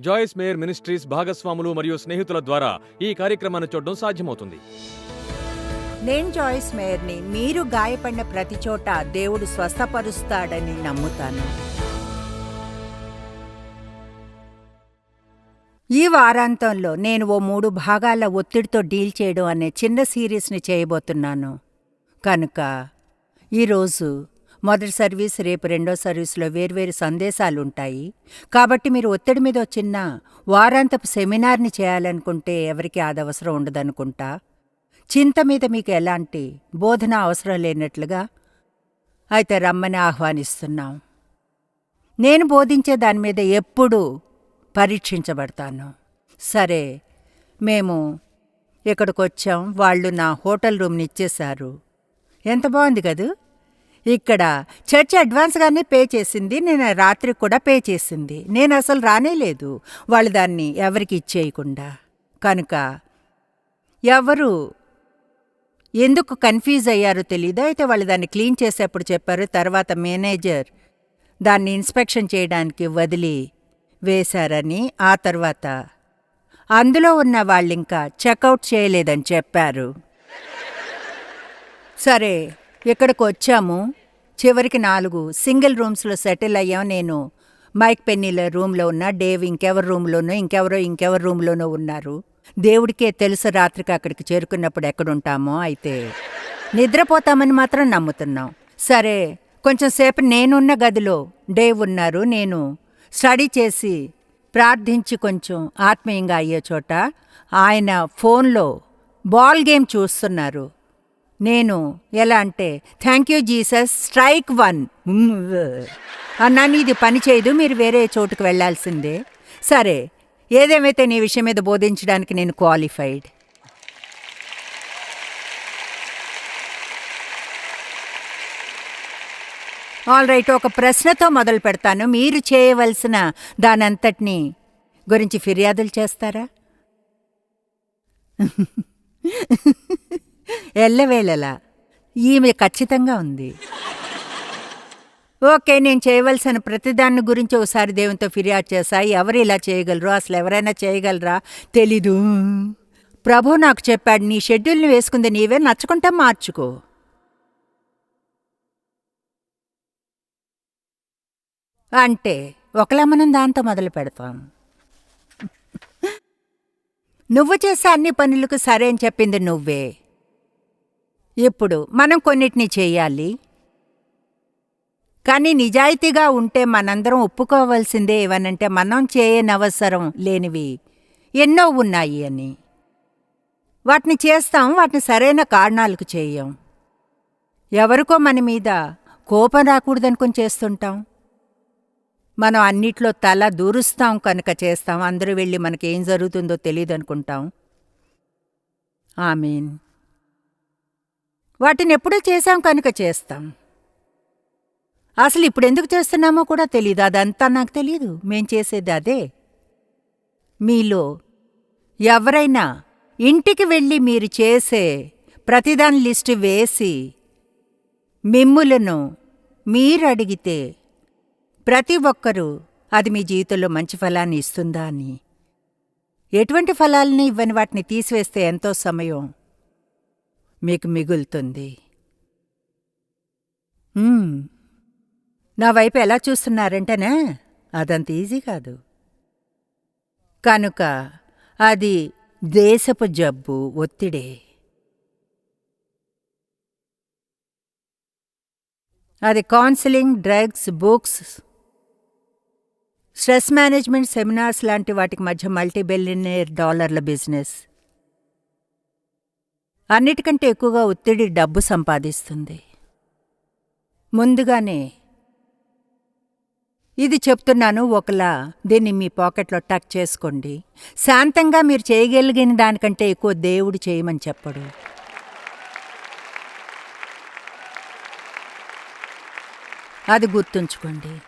జాయిస్ mayor ministries భాగస్వాములు మరియు స్నేహితుల ద్వారా ఈ కార్యక్రమాన్ని చూడడం సాధ్యమవుతుంది. నేను జాయిస్ మేయర్ని మీరు గాయపడిన ప్రతి చోట దేవుడు స్వస్థపరుస్తాడని నమ్ముతాను. ఈ వారాంతంలో నేను ఓ మూడు భాగాల ఒత్తిడితో డీల్ చేయడం అనే చిన్న సిరీస్ని చేయబోతున్నాను. కనుక ఈరోజు మొదటి సర్వీస్ రేపు రెండో సర్వీస్లో వేర్వేరు సందేశాలు ఉంటాయి కాబట్టి మీరు ఒత్తిడి మీద వచ్చిన చిన్న వారాంతపు సెమినార్ని చేయాలనుకుంటే ఎవరికి అది అవసరం ఉండదనుకుంటా? చింత మీద మీకు ఎలాంటి బోధన అవసరం లేనట్లుగా? అయితే రమ్మని ఆహ్వానిస్తున్నాం. నేను బోధించే దాని మీద ఎప్పుడూ పరీక్షించబడతాను. సరే మేము ఇక్కడికి వచ్చాం వాళ్ళు నా హోటల్ రూమ్ని ఇచ్చేశారు. ఎంత బాగుంది కదూ? ఇక్కడ చర్చ్ అడ్వాన్స్గానే పే చేసింది నేను రాత్రికి కూడా పే చేసింది. నేను అసలు రానే లేదు. వాళ్ళు దాన్ని ఎవరికి ఇచ్చేయకుండా. కనుక ఎవరు ఎందుకు కన్ఫ్యూజ్ అయ్యారో తెలీదు? అయితే వాళ్ళు దాన్ని క్లీన్ చేసేప్పుడు చెప్పారు. తర్వాత మేనేజర్ దాన్ని ఇన్స్పెక్షన్ చేయడానికి వదిలి వేశారని ఆ తర్వాత అందులో ఉన్న వాళ్ళింకా చెక్అవుట్ చేయలేదని చెప్పారు. సరే ఇక్కడికి వచ్చాము. చివరికి నాలుగు సింగిల్ రూమ్స్లో సెటిల్ అయ్యాం నేను. మైక్ పెన్నీల రూమ్లో ఉన్న డేవ్ ఇంకెవరి రూమ్లోనో ఇంకెవరో ఇంకెవరి రూమ్లోనో ఉన్నారు. దేవుడికే తెలుసు రాత్రికి అక్కడికి చేరుకున్నప్పుడు ఎక్కడుంటామో అయితే. నిద్రపోతామని మాత్రం నమ్ముతున్నాం. సరే కొంచెం సేపు నేనున్న గదిలో డేవ్ ఉన్నారు నేను స్టడీ చేసి ప్రార్థించి కొంచెం ఆత్మీయంగా అయ్యే చోట ఆయన ఫోన్లో బాల్ గేమ్ చూస్తున్నారు. నేను ఎలా అంటే thank you Jesus strike one అన్నాను ఇది పని చేయదు మీరు వేరే చోటుకు వెళ్ళాల్సిందే. సరే ఏదేమైతే నీ విషయం మీద బోధించడానికి నేను క్వాలిఫైడ్ ఆల్ రైట్ ఒక ప్రశ్నతో మొదలు పెడతాను. మీరు చేయవలసిన దానంతటిని గురించి ఫిర్యాదులు చేస్తారా? ఎల్లవేళలా. ఈమె ఖచ్చితంగా ఉంది. ఓకే నేను చేయవలసిన ప్రతిదాన్ని గురించి ఒకసారి దేవునితో ఫిర్యాదు చేశా ఎవరు ఇలా చేయగలరు అసలు ఎవరైనా చేయగలరా? తెలీదు. ప్రభు నాకు చెప్పాడు నీ షెడ్యూల్ని వేసుకుంది నీవే నచ్చుకుంటా మార్చుకో. అంటే ఒకలా మనం దాంతో మొదలు పెడతాం. నువ్వు చేసే అన్ని పనులకు సరే అని చెప్పింది నువ్వే. ఇప్పుడు మనం కొన్నిటిని చేయాలి. కానీ నిజాయితీగా ఉంటే మనందరం ఒప్పుకోవాల్సిందే ఏవనంటే మనం చేయనవసరం లేనివి ఎన్నో ఉన్నాయి అని. వాటిని చేస్తాం వాటిని సరైన కారణాలకు చేయం. ఎవరికో మన మీద కోపం రాకూడదనుకుని చేస్తుంటాం. మనం అన్నిట్లో తల దూరుస్తాం కనుక చేస్తాం. అందరూ వెళ్ళి మనకేం జరుగుతుందో తెలియదు అనుకుంటాం ఆమీన్. వాటిని ఎప్పుడూ చేశాం కనుక చేస్తాం. అసలు ఇప్పుడు ఎందుకు చేస్తున్నామో కూడా తెలియదు అదంతా నాకు తెలియదు మేం చేసేది అదే. మీలో ఎవరైనా ఇంటికి వెళ్ళి మీరు చేసే ప్రతిదాని లిస్టు వేసి మిమ్ములను మీరు అడిగితే ప్రతి ఒక్కరూ అది మీ జీవితంలో మంచి ఫలాన్ని ఇస్తుందా అని. ఎటువంటి ఫలాల్ని ఇవ్వని వాటిని తీసివేస్తే ఎంతో సమయం మీకు మిగులుతుంది. నా వైపు ఎలా చూస్తున్నారంటేనే? అదంత ఈజీ కాదు. కనుక అది దేశపు జబ్బు ఒత్తిడే. అది counselling drugs books stress management seminars లాంటి వాటికి మధ్య మల్టీ డాలర్ల బిజినెస్ అన్నిటికంటే ఎక్కువగా ఒత్తిడి డబ్బు సంపాదిస్తుంది. ముందుగానే ఇది చెప్తున్నాను ఒకలా దీన్ని మీ పాకెట్లో టక్ చేసుకోండి. శాంతంగా మీరు చేయగలిగిన దానికంటే ఎక్కువ దేవుడు చేయమని చెప్పడు. అది గుర్తుంచుకోండి.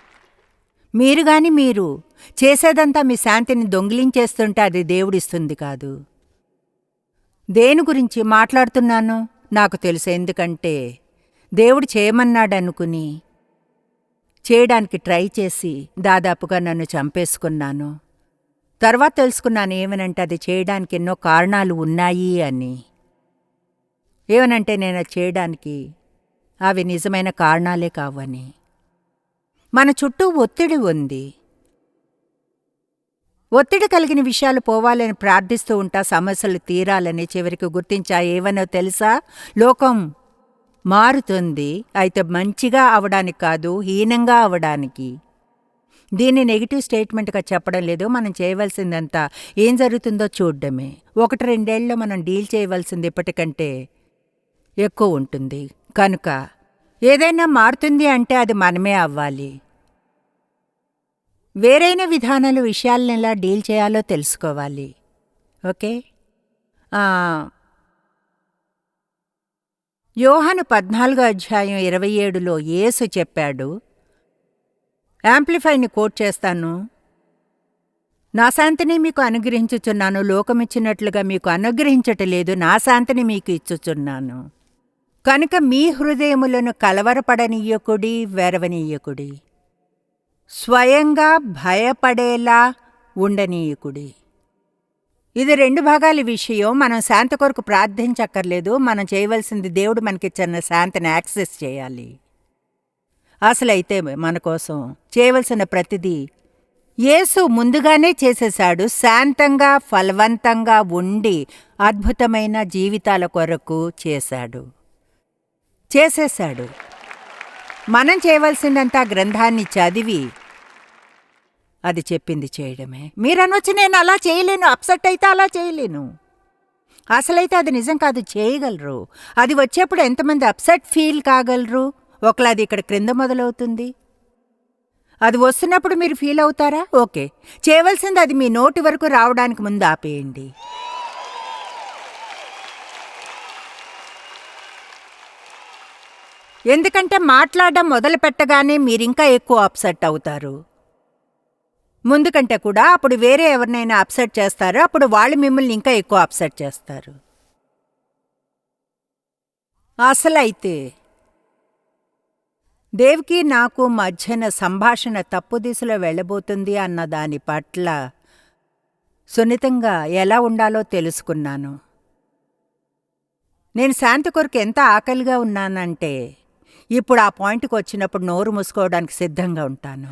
మీరు గాని మీరు చేసేదంతా మీ శాంతిని దొంగిలించేస్తుంటే అది దేవుడిస్తుంది కాదు. దేని గురించి మాట్లాడుతున్నాను నాకు తెలుసు. ఎందుకంటే దేవుడు చేయమన్నాడనుకుని చేయడానికి ట్రై చేసి దాదాపుగా నన్ను చంపేసుకున్నాను. తర్వాత తెలుసుకున్నాను ఏమనంటే అది చేయడానికి ఎన్నో కారణాలు ఉన్నాయి అని. ఏమనంటే నేను అది చేయడానికి అవి నిజమైన కారణాలే కావని. మన చుట్టూ ఒత్తిడి ఉంది. ఒత్తిడి కలిగిన విషయాలు పోవాలని ప్రార్థిస్తూ ఉంటా సమస్యలు తీరాలని చివరికి గుర్తించా ఏవనో తెలుసా? లోకం మారుతుంది అయితే మంచిగా అవడానికి కాదు హీనంగా అవడానికి. దీన్ని నెగిటివ్ స్టేట్మెంట్గా చెప్పడం లేదు మనం చేయవలసిందంతా ఏం జరుగుతుందో చూడడమే. ఒకటి రెండేళ్ళలో మనం డీల్ చేయవలసింది ఇప్పటికంటే ఎక్కువ ఉంటుంది. కనుక ఏదైనా మారుతుంది అంటే అది మనమే అవ్వాలి. వేరైన విధానాలు విషయాలను ఎలా డీల్ చేయాలో తెలుసుకోవాలి. ఓకే? యోహను యోహాను పద్నాలుగో అధ్యాయం ఇరవై ఏడులో యేసు చెప్పాడు యాంప్లిఫైని కోట్ చేస్తాను. నా శాంతిని మీకు అనుగ్రహించుచున్నాను లోకమిచ్చినట్లుగా మీకు అనుగ్రహించటలేదు నా శాంతిని మీకు ఇచ్చుచున్నాను. కనుక మీ హృదయములను కలవరపడనీయకుడి వెరవనీయకుడి. స్వయంగా భయపడేలా ఉండనీయకుడి. ఇది రెండు భాగాల విషయం. మనం శాంతి కొరకు ప్రార్థించక్కర్లేదు. మనం చేయవలసింది దేవుడు మనకిచ్చిన శాంతిని యాక్సెస్ చేయాలి. అసలైతే మన కోసం చేయవలసిన ప్రతిదీ యేసు ముందుగానే చేసేశాడు. శాంతంగా ఫలవంతంగా ఉండి అద్భుతమైన జీవితాల కొరకు చేశాడు. చేసేశాడు. మనం చేయవలసిందంతా గ్రంథాన్ని చదివి అది చెప్పింది చేయడమే. మీరనొచ్చి నేను అలా చేయలేను అప్సెట్ అయితే అలా చేయలేను. అసలైతే అది నిజం కాదు చేయగలరు. అది వచ్చేప్పుడు ఎంతమంది అప్సెట్ ఫీల్ కాగలరు? ఒకలా అది ఇక్కడ క్రింద మొదలవుతుంది. అది వస్తున్నప్పుడు మీరు ఫీల్ అవుతారా? ఓకే. చేయవలసింది అది మీ నోటి వరకు రావడానికి ముందు ఆపేయండి. ఎందుకంటే మాట్లాడడం మొదలు పెట్టగానే మీరింకా ఎక్కువ అప్సెట్ అవుతారు. ముందుకంటే కూడా అప్పుడు వేరే ఎవరినైనా అప్సెట్ చేస్తారు అప్పుడు వాళ్ళు మిమ్మల్ని ఇంకా ఎక్కువ అప్సెట్ చేస్తారు. అసలైతే దేవికి నాకు మధ్యన సంభాషణ తప్పు దిశలో వెళ్ళబోతుంది అన్న దాని పట్ల సున్నితంగా ఎలా ఉండాలో తెలుసుకున్నాను. నేను శాంతి కొరకు ఎంత ఆకలిగా ఉన్నానంటే ఇప్పుడు ఆ పాయింట్కి వచ్చినప్పుడు నోరు మూసుకోవడానికి సిద్ధంగా ఉంటాను.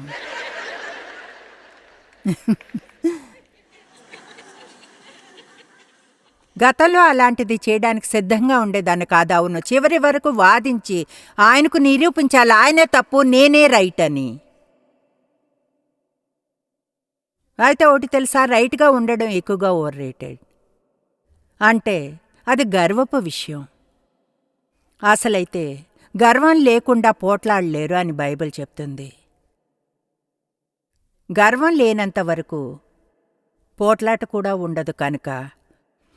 గతంలో అలాంటిది చేయడానికి సిద్ధంగా ఉండేదాన్ని కాదు అవును. చివరి వరకు వాదించి ఆయనకు నిరూపించాలి. ఆయనే తప్పు నేనే రైట్ అని. అయితే ఒకటి తెలుసా రైట్గా ఉండడం ఎక్కువగా ఓవర్ రేటెడ్ అంటే అది గర్వపు విషయం. అసలైతే గర్వం లేకుండా పోట్లాడలేరు అని బైబిల్ చెప్తుంది. గర్వం లేనంత వరకు పోట్లాట కూడా ఉండదు కనుక.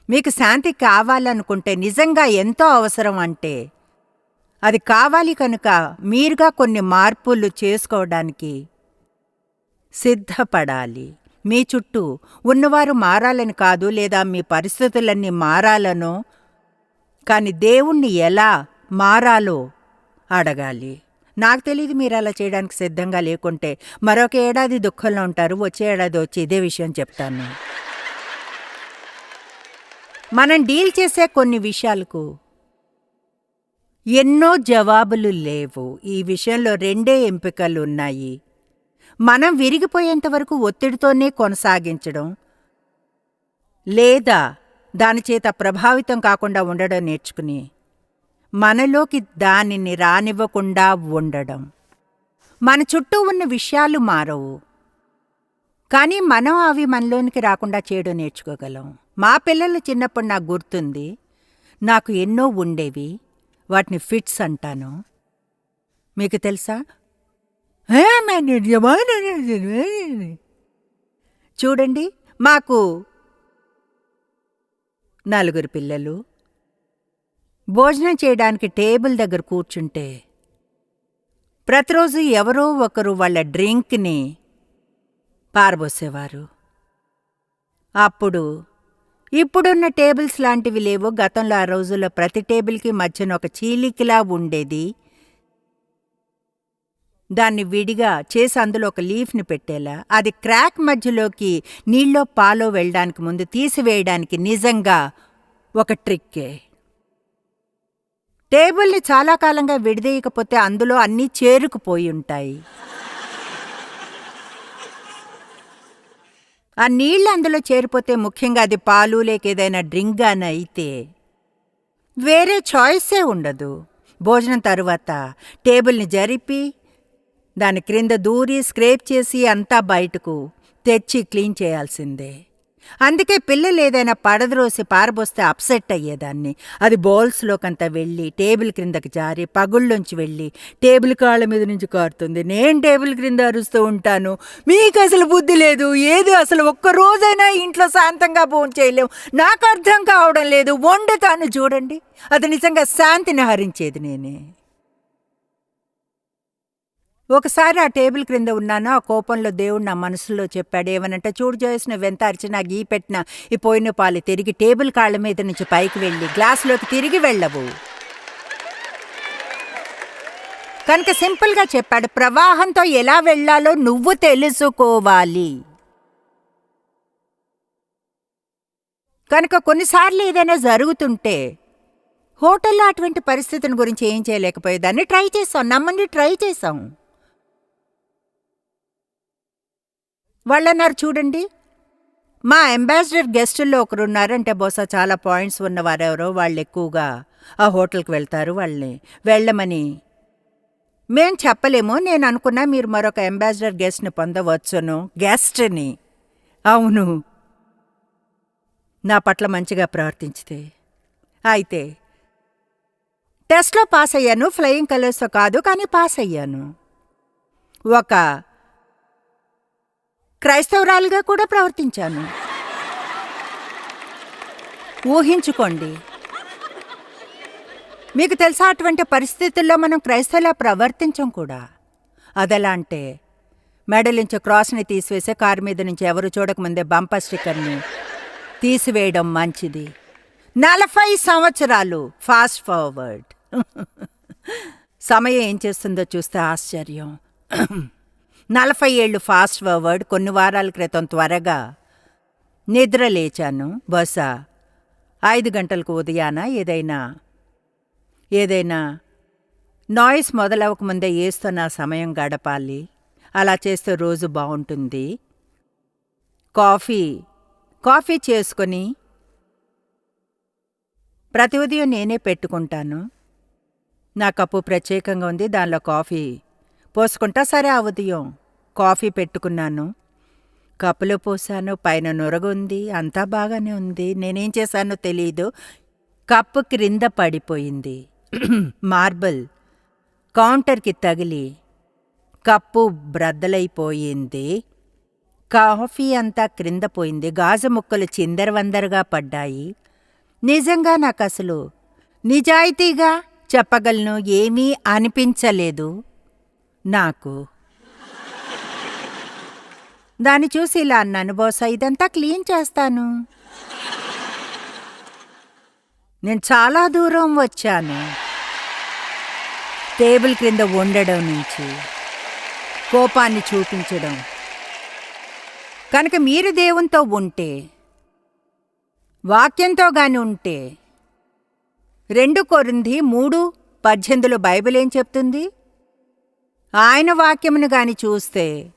మీకు శాంతి కావాలనుకుంటే నిజంగా ఎంతో అవసరం అంటే అది కావాలి కనుక మీరుగా కొన్ని మార్పులు చేసుకోవడానికి సిద్ధపడాలి. మీ చుట్టూ ఉన్నవారు మారాలని కాదు లేదా మీ పరిస్థితులన్నీ మారాలనో కాని దేవుణ్ణి ఎలా మారాలో అడగాలి. నాకు తెలియదు మీరు అలా చేయడానికి సిద్ధంగా లేకుంటే మరొక ఏడాది దుఃఖంలో ఉంటారు వచ్చే ఏడాది వచ్చి ఇదే విషయం చెప్తాను. మనం డీల్ చేసే కొన్ని విషయాలకు ఎన్నో జవాబులు లేవు. ఈ విషయంలో రెండే ఎంపికలు ఉన్నాయి. మనం విరిగిపోయేంత వరకు ఒత్తిడితోనే కొనసాగించడం లేదా దానిచేత ప్రభావితం కాకుండా ఉండడం నేర్చుకుని మనలోకి దానిని రానివ్వకుండా ఉండడం. మన చుట్టూ ఉన్న విషయాలు మారవు. కానీ మనం అవి మనలోనికి రాకుండా చేయడం నేర్చుకోగలం. మా పిల్లలు చిన్నప్పుడు నాకు గుర్తుంది. నాకు ఎన్నో ఉండేవి. వాటిని ఫిట్స్ అంటాను. మీకు తెలుసా? నేను చూడండి మాకు నలుగురు పిల్లలు. భోజనం చేయడానికి టేబుల్ దగ్గర కూర్చుంటే ప్రతిరోజు ఎవరో ఒకరు వాళ్ళ డ్రింక్ని పారబోసేవారు. అప్పుడు ఇప్పుడున్న టేబుల్స్ లాంటివి లేవు. గతంలో ఆ రోజుల్లో ప్రతి టేబుల్కి మధ్యన ఒక చీలికలా ఉండేది. దాన్ని విడిగా చేసి అందులో ఒక లీఫ్ని పెట్టేలా. అది క్రాక్ మధ్యలోకి నీళ్ళో పాలో వెళ్ళడానికి ముందు తీసివేయడానికి నిజంగా ఒక ట్రిక్కే. టేబుల్ని చాలా కాలంగా విడదీయకపోతే అందులో అన్నీ చేరుకుపోయి ఉంటాయి ఆ నీళ్ళు అందులో చేరిపోతే ముఖ్యంగా అది పాలు లేక ఏదైనా డ్రింక్ గాని అయితే వేరే చాయిసే ఉండదు. భోజనం తరువాత టేబుల్ని జరిపి దాని క్రింద దూరి స్క్రేప్ చేసి అంతా బయటకు తెచ్చి క్లీన్ చేయాల్సిందే. అందుకే పిల్లలు ఏదైనా పడద్రోసి పారబోస్తే అప్సెట్ అయ్యేదాన్ని. అది బౌల్స్లోకంతా వెళ్ళి టేబుల్ క్రిందకి జారి పగుళ్ళొంచి వెళ్ళి టేబుల్ కాళ్ళ మీద నుంచి కారుతుంది. నేను టేబుల్ క్రింద అరుస్తూ ఉంటాను. మీకు అసలు బుద్ధి లేదు. ఏది అసలు ఒక్క రోజైనా ఇంట్లో శాంతంగా భోజనం చేయలేము నాకు అర్థం కావడం లేదు. వండుతాను చూడండి. అది నిజంగా శాంతిని హరించేది నేనే. ఒకసారి ఆ టేబుల్ క్రింద ఉన్నాను? ఆ కోపంలో దేవుడు నా మనసులో చెప్పాడు ఏమనంటే చూడు జోయస్ వెంత అరిచి నా గీ పెట్టిన ఈ పోయిన పాలు తిరిగి టేబుల్ కాళ్ళ మీద నుంచి పైకి వెళ్ళి గ్లాసులోకి తిరిగి వెళ్ళవు. కనుక సింపుల్గా చెప్పాడు ప్రవాహంతో ఎలా వెళ్ళాలో నువ్వు తెలుసుకోవాలి. కనుక కొన్నిసార్లు ఏదైనా జరుగుతుంటే హోటల్లో అటువంటి పరిస్థితిని గురించి ఏం చేయలేకపోయేదాన్ని ట్రై చేసాం నమ్మండి ట్రై చేసాం. వాళ్ళన్నారు చూడండి. మా అంబాసిడర్ గెస్టుల్లో ఒకరున్నారంటే బహుశా చాలా పాయింట్స్ ఉన్నవారెవరో వాళ్ళు ఎక్కువగా ఆ హోటల్కి వెళ్తారు వాళ్ళని వెళ్ళమని. మేం చెప్పలేము నేను అనుకున్నా మీరు మరొక అంబాసిడర్ గెస్ట్ని పొందవచ్చును. గెస్ట్ని. అవును. నా పట్ల మంచిగా ప్రవర్తించితే. అయితే టెస్ట్లో పాస్ అయ్యాను ఫ్లయింగ్ కలర్స్తో కాదు కానీ పాస్ అయ్యాను ఒక క్రైస్తవురాలుగా కూడా ప్రవర్తించాను. ఊహించుకోండి. మీకు తెలుసా అటువంటి పరిస్థితుల్లో మనం క్రైస్తవులా ప్రవర్తించం కూడా. అదెలా అంటే మెడలించి క్రాస్ని తీసివేసే కారు మీద నుంచి ఎవరు చూడకముందే బంపర్ స్టిక్కర్ని తీసివేయడం మంచిది. నలభై సంవత్సరాలు ఫాస్ట్ ఫార్వర్డ్. సమయం ఏం చేస్తుందో చూస్తే ఆశ్చర్యం. నలభై ఏళ్ళు ఫాస్ట్ ఫార్వర్డ్ కొన్ని వారాల క్రితం త్వరగా నిద్ర లేచాను బహుశా ఐదు గంటలకు ఉదయాన ఏదైనా ఏదైనా నాయిస్ మొదలవకముందే ఏస్తున్న సమయం గడపాలి. అలా చేస్తే రోజు బాగుంటుంది. కాఫీ కాఫీ చేసుకొని ప్రతి ఉదయం నేనే పెట్టుకుంటాను. నా కప్పు ప్రత్యేకంగా ఉంది దానిలో కాఫీ పోసుకుంటా సరే ఆ ఉదయం. కాఫీ పెట్టుకున్నాను. కప్పులో పోసాను పైన నొరగుంది. అంతా బాగానే ఉంది. నేనేం చేశానో తెలియదు కప్పు క్రింద పడిపోయింది. మార్బుల్. కౌంటర్కి తగిలి. కప్పు బ్రద్దలైపోయింది. కాఫీ అంతా క్రింద పోయింది. గాజు ముక్కలు చిందరవందరగా పడ్డాయి. నిజంగా నాకు అసలు నిజాయితీగా చెప్పగలను ఏమీ అనిపించలేదు. నాకు. దాన్ని చూసి ఇలా అన్నాను బోసా ఇదంతా క్లీన్ చేస్తాను. నేను చాలా దూరం వచ్చాను. టేబుల్ క్రింద ఉండడం నుంచి కోపాన్ని చూపించడం. కనుక మీరు దేవునితో ఉంటే వాక్యంతో గాని ఉంటే రెండు కొరింది మూడు పద్దెనిమిదిలో బైబిల్ ఏం చెప్తుంది? ఆయన వాక్యమును గాని చూస్తే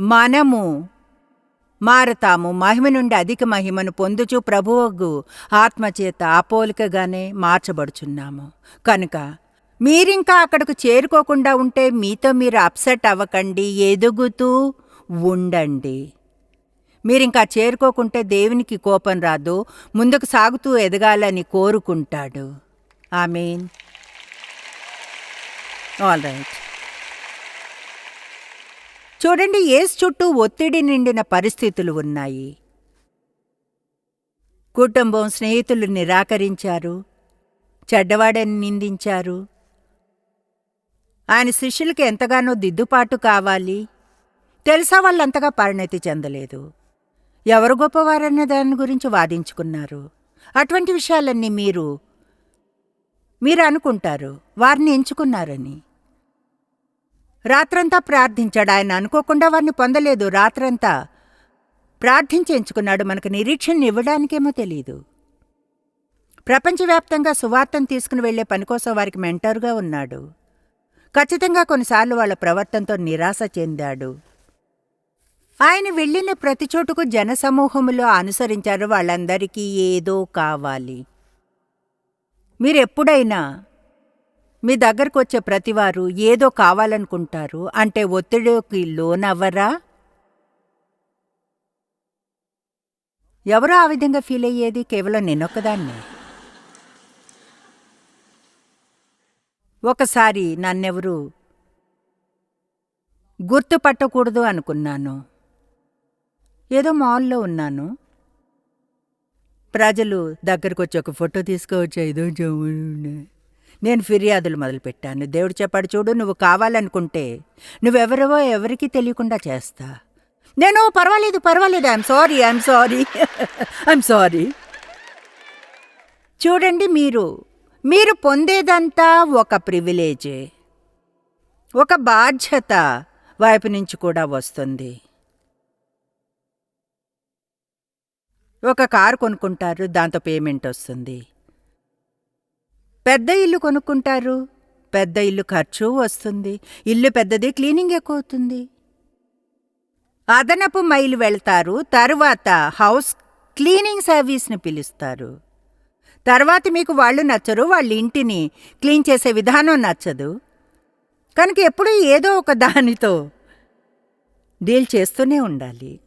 మనము మారతాము. మహిమ నుండి అధిక మహిమను పొందుచు ప్రభువగు ఆత్మచేత ఆపోలికగానే మార్చబడుచున్నాము. కనుక మీరింకా అక్కడకు చేరుకోకుండా ఉంటే మీతో మీరు అప్సెట్ అవ్వకండి ఎదుగుతూ ఉండండి. మీరింకా చేరుకోకుంటే దేవునికి కోపం రాదు ముందుకు సాగుతూ ఎదగాలని కోరుకుంటాడు. ఆమెన్. All right. చూడండి ఏసు చుట్టూ ఒత్తిడి నిండిన పరిస్థితులు ఉన్నాయి. కుటుంబం స్నేహితులు నిరాకరించారు. చెడ్డవాడని నిందించారు. ఆయన శిష్యులకి ఎంతగానో దిద్దుపాటు కావాలి. తెలుసా వాళ్ళంతగా పరిణతి చెందలేదు. ఎవరు గొప్పవారనే దాని గురించి వాదించుకున్నారు. అటువంటి విషయాలన్నీ మీరు మీరు అనుకుంటారు. వారిని ఎంచుకున్నారని. రాత్రంతా ప్రార్థించాడు. ఆయన అనుకోకుండా వారిని పొందలేదు. రాత్రంతా ప్రార్థించేంచుకున్నాడు మనకు నిరీక్షణ ఇవ్వడానికేమో తెలీదు. ప్రపంచవ్యాప్తంగా సువార్తను తీసుకుని వెళ్ళే పని కోసం వారికి మెంటర్గా ఉన్నాడు. ఖచ్చితంగా కొన్నిసార్లు వాళ్ళ ప్రవర్తనతో నిరాశ చెందాడు. ఆయన వెళ్ళిన ప్రతి చోటుకు జనసమూహములో అనుసరించారు. వాళ్ళందరికీ ఏదో కావాలి. మీరెప్పుడైనా మీ దగ్గరకు వచ్చే ప్రతివారు ఏదో కావాలనుకుంటారు. అంటే ఒత్తిడికి లోనవ్వరా? ఎవరో ఆ విధంగా ఫీల్ అయ్యేది? కేవలం నేనొక్కదాన్నే. ఒకసారి నన్నెవరు గుర్తుపట్టకూడదు అనుకున్నాను. ఏదో మాల్లో ఉన్నాను. ప్రజలు దగ్గరకు వచ్చి ఒక ఫోటో తీసుకోవచ్చు. ఏదో చెవుడు. నేను ఫిర్యాదులు మొదలుపెట్టాను. దేవుడు చెప్పాడు చూడు నువ్వు కావాలనుకుంటే నువ్వెవరవో ఎవరికీ తెలియకుండా చేస్తా. నేను పర్వాలేదు పర్వాలేదు I'm sorry I'm sorry I'm sorry చూడండి మీరు మీరు పొందేదంతా ఒక ప్రివిలేజే ఒక బాధ్యత వైపు నుంచి కూడా వస్తుంది. ఒక కారు కొనుక్కుంటారు దాంతో పేమెంట్ వస్తుంది. పెద్ద ఇల్లు కొనుక్కుంటారు. పెద్ద ఇల్లు ఖర్చు వస్తుంది. ఇల్లు పెద్దది క్లీనింగ్ ఎక్కువ అవుతుంది. అదనపు మైలు వెళ్తారు. తరువాత హౌస్ క్లీనింగ్ సర్వీస్ని పిలుస్తారు. తర్వాత మీకు వాళ్ళు నచ్చరు వాళ్ళ ఇంటిని క్లీన్ చేసే విధానం నచ్చదు. కనుక ఎప్పుడూ ఏదో ఒక దానితో డీల్ చేస్తూనే ఉండాలి.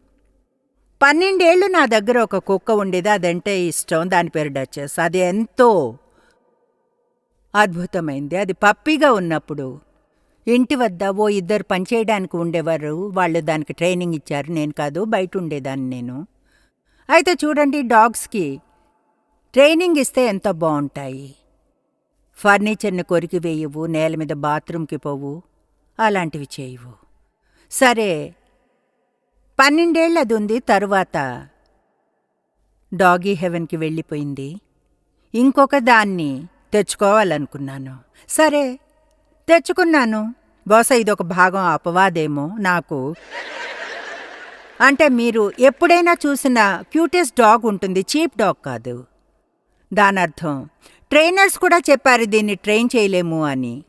పన్నెండేళ్ళు నా దగ్గర ఒక కుక్క ఉండేది. అదంటే ఇష్టం. దాని పేరు డచెస్. అది ఎంతో అద్భుతమైంది. అది పప్పిగా ఉన్నప్పుడు. ఇంటి వద్ద ఓ ఇద్దరు పనిచేయడానికి ఉండేవారు. వాళ్ళు దానికి ట్రైనింగ్ ఇచ్చారు. నేను కాదు బయట ఉండేదాన్ని నేను. అయితే చూడండి డాగ్స్కి ట్రైనింగ్ ఇస్తే ఎంత బాగుంటాయి. ఫర్నిచర్ని కొరికి వేయవు నేల మీద బాత్రూమ్కి పోవు అలాంటివి చేయవు. సరే పన్నెండేళ్ళు అది ఉంది తరువాత డాగీ హెవెన్కి వెళ్ళిపోయింది. ఇంకొక దాన్ని తెచ్చుకోవాలనుకున్నాను. సరే తెచ్చుకున్నాను. బహుశా ఇదొక భాగం అపవాదేమో నాకు. అంటే మీరు ఎప్పుడైనా చూసిన క్యూటెస్ట్ డాగ్ ఉంటుంది చీప్ డాగ్ కాదు. దానర్థం ట్రైనర్స్ కూడా చెప్పారు దీన్ని ట్రైన్ చేయలేము అని.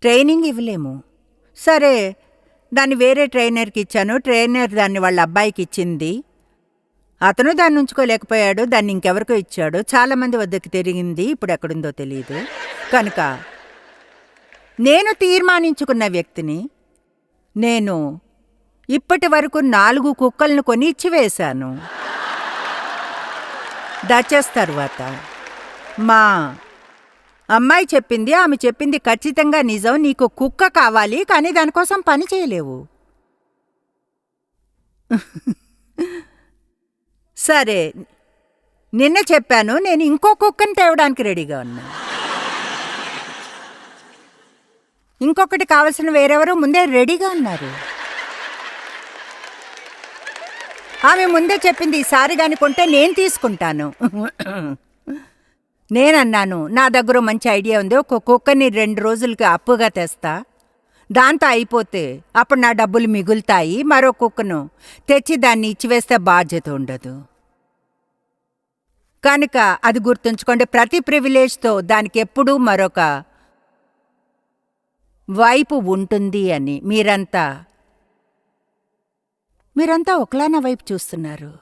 ట్రైనింగ్ ఇవ్వలేము. సరే దాన్ని వేరే ట్రైనర్కి ఇచ్చాను. ట్రైనర్ దాన్ని వాళ్ళ అబ్బాయికి ఇచ్చింది. అతను దాన్ని ఉంచుకోలేకపోయాడు దాన్ని ఇంకెవరికో ఇచ్చాడు చాలామంది వద్దకు తిరిగింది ఇప్పుడు ఎక్కడుందో తెలియదు కనుక నేను తీర్మానించుకున్న వ్యక్తిని నేను ఇప్పటి వరకు నాలుగు కుక్కలను కొని ఇచ్చివేశాను డచెస్ తర్వాత మా అమ్మాయి చెప్పింది ఆమె చెప్పింది ఖచ్చితంగా నిజం నీకు కుక్క కావాలి కానీ దానికోసం పని చేయలేవు. సరే. నిన్న చెప్పాను నేను ఇంకో కుక్కని తేవడానికి రెడీగా ఉన్నా. ఇంకొకటి కావలసిన వేరెవరో ముందే రెడీగా ఉన్నారు. ఆమె ముందే చెప్పింది ఈసారి కానీ కొంటే నేను తీసుకుంటాను. నేనన్నాను నా దగ్గర మంచి ఐడియా ఉంది ఒక కుక్కని రెండు రోజులకి అప్పుగా తెస్తా. దాంతో అయిపోతే అప్పుడు నా డబ్బులు మిగులుతాయి మరో కుక్కను తెచ్చి దాన్ని ఇచ్చివేస్తే బాధ్యత ఉండదు. కనుక అది గుర్తుంచుకోండి. ప్రతి ప్రివిలేజ్తో దానికి ఎప్పుడూ మరొక వైపు ఉంటుంది అని. మీరంతా మీరంతా ఒకలానా వైపు చూస్తున్నారు.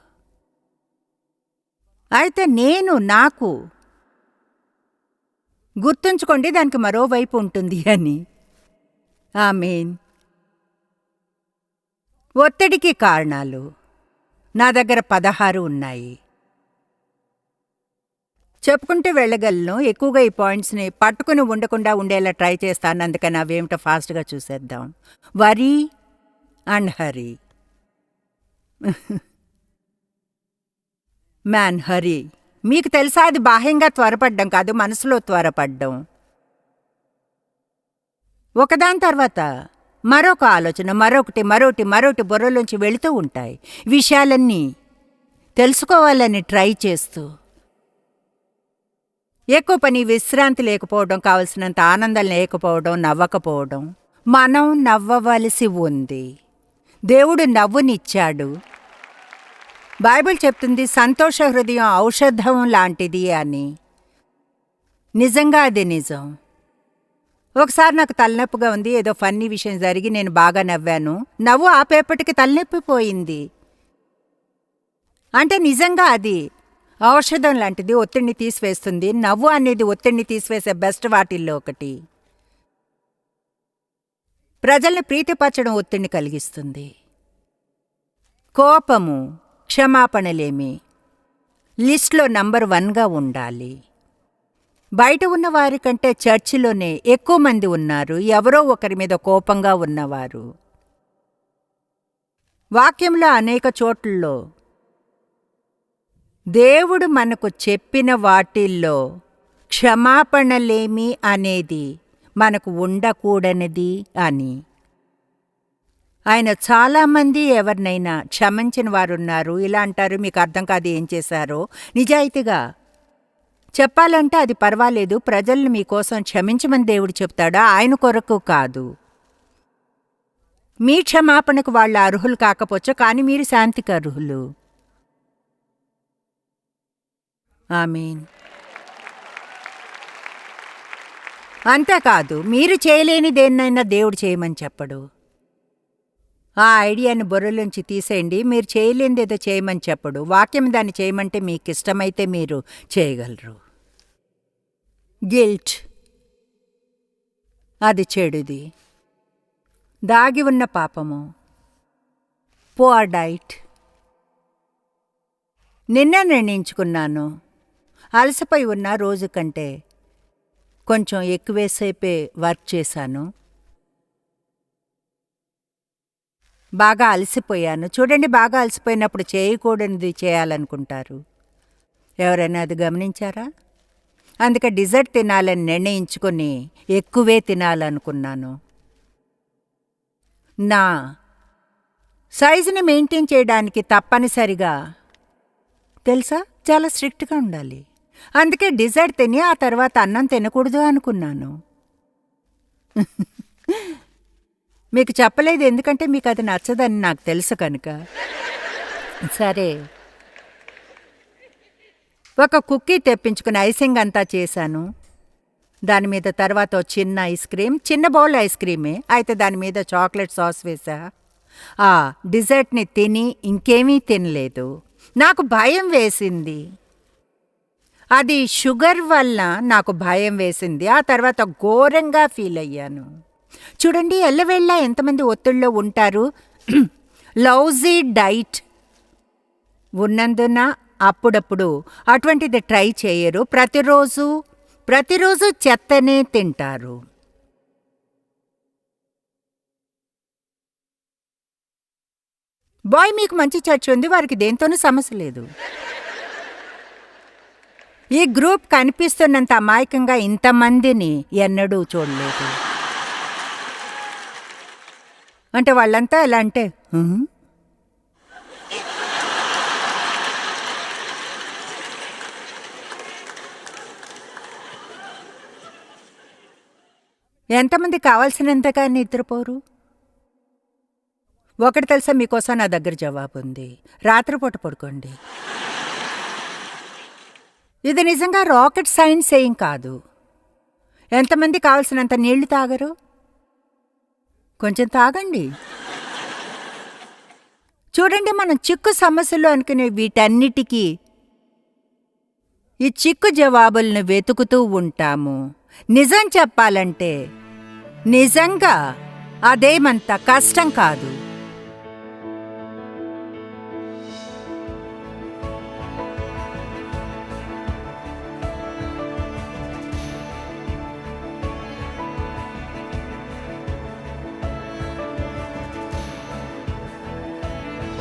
అయితే నేను నాకు గుర్తుంచుకోండి దానికి మరోవైపు ఉంటుంది అని. ఆమెన్. ఒత్తిడికి కారణాలు. నా దగ్గర పదహారు ఉన్నాయి. చెప్పుకుంటూ వెళ్ళగలను. ఎక్కువగా ఈ పాయింట్స్ని పట్టుకుని ఉండకుండా ఉండేలా ట్రై చేస్తాను. అందుకని అవేమిటో ఫాస్ట్గా చూసేద్దాం. వరి అండ్ హరి. మ్యాన్ హరి. మీకు తెలుసా? అది బాహ్యంగా త్వరపడ్డం కాదు మనసులో త్వరపడ్డం. ఒకదాని తర్వాత మరొక ఆలోచన మరొకటి మరొకటి మరొకటి బుర్రలోంచి వెళుతూ ఉంటాయి. విషయాలన్నీ తెలుసుకోవాలని ట్రై చేస్తూ ఎక్కువ పని విశ్రాంతి లేకపోవడం కావలసినంత ఆనందం లేకపోవడం నవ్వకపోవడం మనం నవ్వవలసి ఉంది. దేవుడు నవ్వునిచ్చాడు. బైబిల్ చెప్తుంది సంతోష హృదయం ఔషధం లాంటిది అని. నిజంగా అది నిజం. ఒకసారి నాకు తలనొప్పిగా ఉంది ఏదో ఫన్నీ విషయం జరిగి నేను బాగా నవ్వాను. నవ్వు ఆపేపటికి తలనొప్పి పోయింది. అంటే నిజంగా అది. ఔషధం లాంటిది ఒత్తిడిని తీసివేస్తుంది. నవ్వు అనేది ఒత్తిడిని తీసివేసే బెస్ట్ వాటిల్లో ఒకటి. ప్రజల్ని ప్రీతిపరచడం ఒత్తిడిని కలిగిస్తుంది. కోపము క్షమాపణలేమి. లిస్ట్లో నంబర్ వన్గా ఉండాలి. బయట ఉన్న చర్చిలోనే ఎక్కువ మంది ఉన్నారు. ఎవరో ఒకరి మీద కోపంగా ఉన్నవారు. వాక్యంలో అనేక చోట్లలో దేవుడు మనకు చెప్పిన వాటిల్లో క్షమాపణలేమి అనేది మనకు ఉండకూడనిది అని. ఆయన చాలామంది ఎవరినైనా క్షమించిన వారున్నారు. ఇలా అంటారు మీకు అర్థం కాదు ఏం చేశారో. నిజాయితీగా చెప్పాలంటే అది పర్వాలేదు. ప్రజల్ని మీకోసం క్షమించమని దేవుడు చెప్తాడా? ఆయన కొరకు కాదు. మీ క్షమాపణకు వాళ్ళు అర్హులు కాకపోవచ్చు కానీ మీరు శాంతికి అర్హులు ఆమెన్. అంతేకాదు మీరు చేయలేని దేన్నైనా దేవుడు చేయమని చెప్పడు. ఆ ఐడియాని బుర్రలోంచి తీసేయండి మీరు చేయలేనిదేదో చేయమని చెప్పడు. వాక్యం దాన్ని చేయమంటే మీకు ఇష్టమైతే మీరు చేయగలరు. గిల్ట్. అది చెడుది. దాగి ఉన్న పాపము. Poor diet. నిన్న నిర్ణయించుకున్నాను. అలసిపోయి ఉన్న రోజు కంటే కొంచెం ఎక్కువేసేపే వర్క్ చేశాను. బాగా అలసిపోయాను. చూడండి బాగా అలసిపోయినప్పుడు చేయకూడనిది చేయాలనుకుంటారు. ఎవరైనా అది గమనించారా? అందుకే డిజర్ట్ తినాలని నిర్ణయించుకొని ఎక్కువే తినాలనుకున్నాను. నా సైజుని మెయింటైన్ చేయడానికి తప్పనిసరిగా తెలుసా? చాలా స్ట్రిక్ట్గా ఉండాలి. అందుకే డిజర్ట్ తిని ఆ తర్వాత అన్నం తినకూడదు అనుకున్నాను. మీకు చెప్పలేదు ఎందుకంటే మీకు అది నచ్చదని నాకు తెలుసు కనుక. సరే. ఒక కుక్కీ తెప్పించుకుని ఐసింగ్ అంతా చేశాను. దాని మీద తర్వాత చిన్న ఐస్ క్రీమ్ చిన్న బౌల్ ఐస్ క్రీమే అయితే దాని మీద చాక్లెట్ సాస్ వేసా ఆ డిజర్ట్ని తిని ఇంకేమీ తినలేదు. నాకు భయం వేసింది. అది షుగర్ వల్ల నాకు భయం వేసింది. ఆ తర్వాత ఘోరంగా ఫీల్ అయ్యాను. చూడండి ఎల్లవేళ్ళ ఎంతమంది ఒత్తిడిలో ఉంటారు? లౌజీ డైట్ ఉన్నందున అప్పుడప్పుడు అటువంటిది ట్రై చేయరు. ప్రతిరోజు ప్రతిరోజు చెత్తనే తింటారు. బాయ్ మీకు మంచి చర్చ్ ఉంది. వారికి దేంతోనూ సమస్య లేదు. ఈ గ్రూప్ కనిపిస్తున్నంత అమాయకంగా ఇంతమందిని ఎన్నడూ చూడలేదు. అంటే వాళ్ళంతా ఎలా అంటే ఎంతమంది కావాల్సినంతగా నిద్రపోరు? ఒకటి తెలుసా మీకోసం నా దగ్గర జవాబు ఉంది రాత్రిపూట పడుకోండి. ఇది నిజంగా రాకెట్ సైన్స్ ఏం కాదు. ఎంతమంది కావలసినంత నీళ్ళు తాగరు? కొంచెం తాగండి. చూడండి మనం చిక్కు సమస్యలు అనుకునే వీటన్నిటికీ ఈ చిక్కు జవాబులను వెతుకుతూ ఉంటాము. నిజం చెప్పాలంటే నిజంగా అదేమంత కష్టం కాదు.